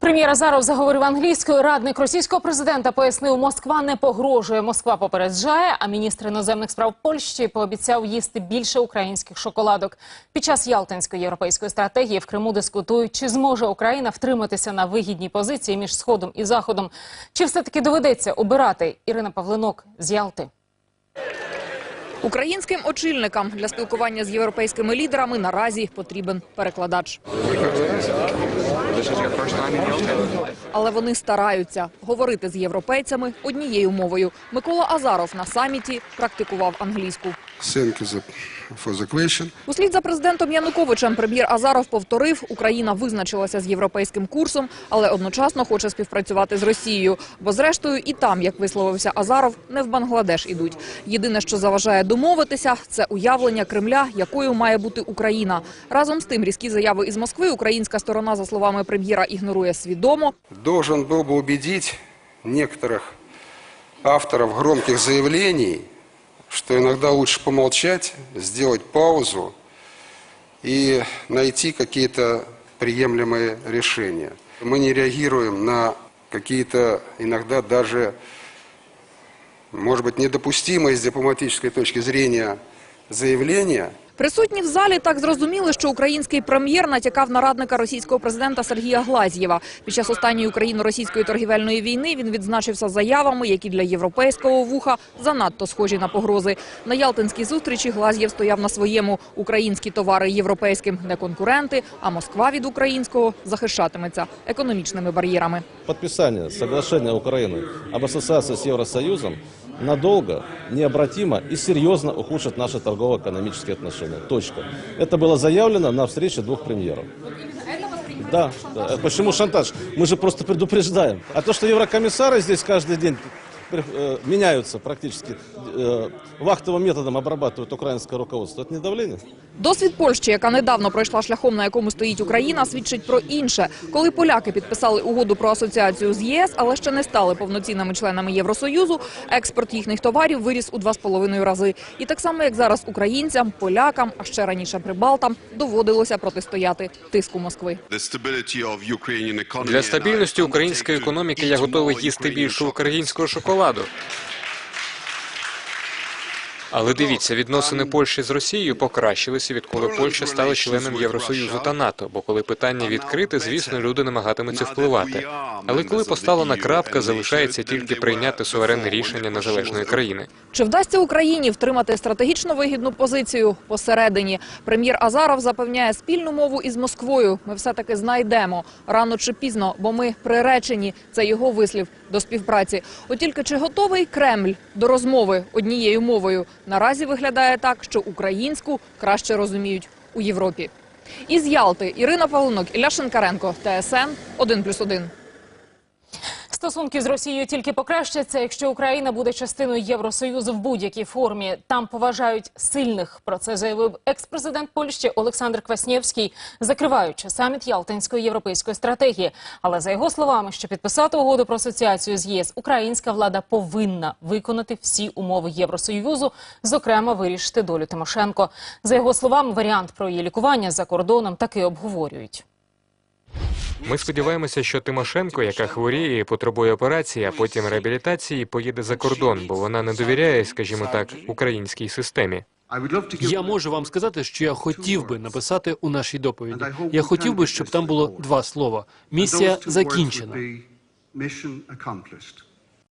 Прем'єр Азаров заговорив англійською. Радник російського президента пояснив, Москва не погрожує. Москва попереджає, а міністр іноземних справ Польщі пообіцяв їсти більше українських шоколадок. Під час Ялтинської європейської стратегії в Криму дискутують, чи зможе Україна втриматися на вигідній позиції між сходом і заходом, чи все таки доведеться обирати Ірина Павлинок з Ялти. Українським очільникам для спілкування з європейськими лідерами наразі потрібен перекладач. Але вони стараються говорити з європейцями однією мовою. Микола Азаров на саміті практикував англійську. Thank you the- for the question. Услід за президентом Януковичем прем'єр Азаров повторив, Україна визначилася з європейським курсом, але одночасно хоче співпрацювати з Росією. Бо зрештою і там, як висловився Азаров, не в Бангладеш ідуть. Єдине, що заважає домовитися, це уявлення Кремля, якою має бути Україна. Разом з тим, різкі заяви із Москви українська сторона, за словами прем'єра, ігнорує свідомо. Должен был бы убедить некоторых авторов громких заявлений, Что иногда лучше помолчать, сделать паузу и найти какие-то приемлемые решения. Мы не реагируем на какие-то иногда даже, может быть, недопустимые с дипломатической точки зрения заявления – Присутні в залі так зрозуміли, що український прем'єр натякав на радника російського президента Сергія Глазьєва. Під час останньої україно-російської торгівельної війни він відзначився заявами, які для європейського вуха занадто схожі на погрози. На Ялтинській зустрічі Глазьєв стояв на своєму. Українські товари європейським не конкуренти, а Москва від українського захищатиметься економічними бар'єрами. Подписание соглашения Украины об ассоциации с Евросоюзом надолго, необратимо и серьезно ухудшит наши торгово-экономические отношения. Точка. Это было заявлено на встрече двух премьеров. Да, да. Почему шантаж? Мы же просто предупреждаем. А то, что еврокомиссары здесь каждый день э, меняются практически, э, вахтовым методом обрабатывают украинское руководство, это не давление? Досвід Польщі, яка недавно пройшла шляхом, на якому стоїть Україна, свідчить про інше. Коли поляки підписали угоду про асоціацію з ЄС, але ще не стали повноцінними членами Євросоюзу, експорт їхніх товарів виріс у два з половиною рази. І так само, як зараз українцям, полякам, а ще раніше прибалтам, доводилося протистояти тиску Москви. Для стабільності української економіки я готовий їсти більше українського шоколаду. lado. Але дивіться, відносини Польщі з Росією покращилися, відколи Польща стала членом Євросоюзу та НАТО. Бо коли питання відкрите, звісно, люди намагатимуться впливати. Але коли поставлена крапка, залишається тільки прийняти суверенне рішення незалежної країни. Чи вдасться Україні втримати стратегічно вигідну позицію посередині? Прем'єр Азаров запевняє спільну мову із Москвою. Ми все таки знайдемо рано чи пізно, бо ми приречені. Це його вислів до співпраці. От тільки чи готовий Кремль до розмови однією мовою? Наразі виглядає так, що українську краще розуміють у Європі. Із Ялти Ірина Павлинок, Ілля Шинкаренко, ТСН 1+,1. Стосунки з Росією тільки покращаться, якщо Україна буде частиною Євросоюзу в будь-якій формі. Там поважають сильних. Про це заявив екс-президент Польщі Олександр Кваснєвський, закриваючи саміт Ялтинської європейської стратегії. Але за його словами, щоб підписати угоду про асоціацію з ЄС, українська влада повинна виконати всі умови Євросоюзу, зокрема вирішити долю Тимошенко. За його словами, варіант про її лікування за кордоном таки обговорюють. Ми сподіваємося, що Тимошенко, яка хворіє і потребує операції, а потім реабілітації, поїде за кордон, бо вона не довіряє, скажімо так, українській системі. Я можу вам сказати, що я хотів би написати у нашій доповіді. Я хотів би, щоб там було два слова: місія закінчена.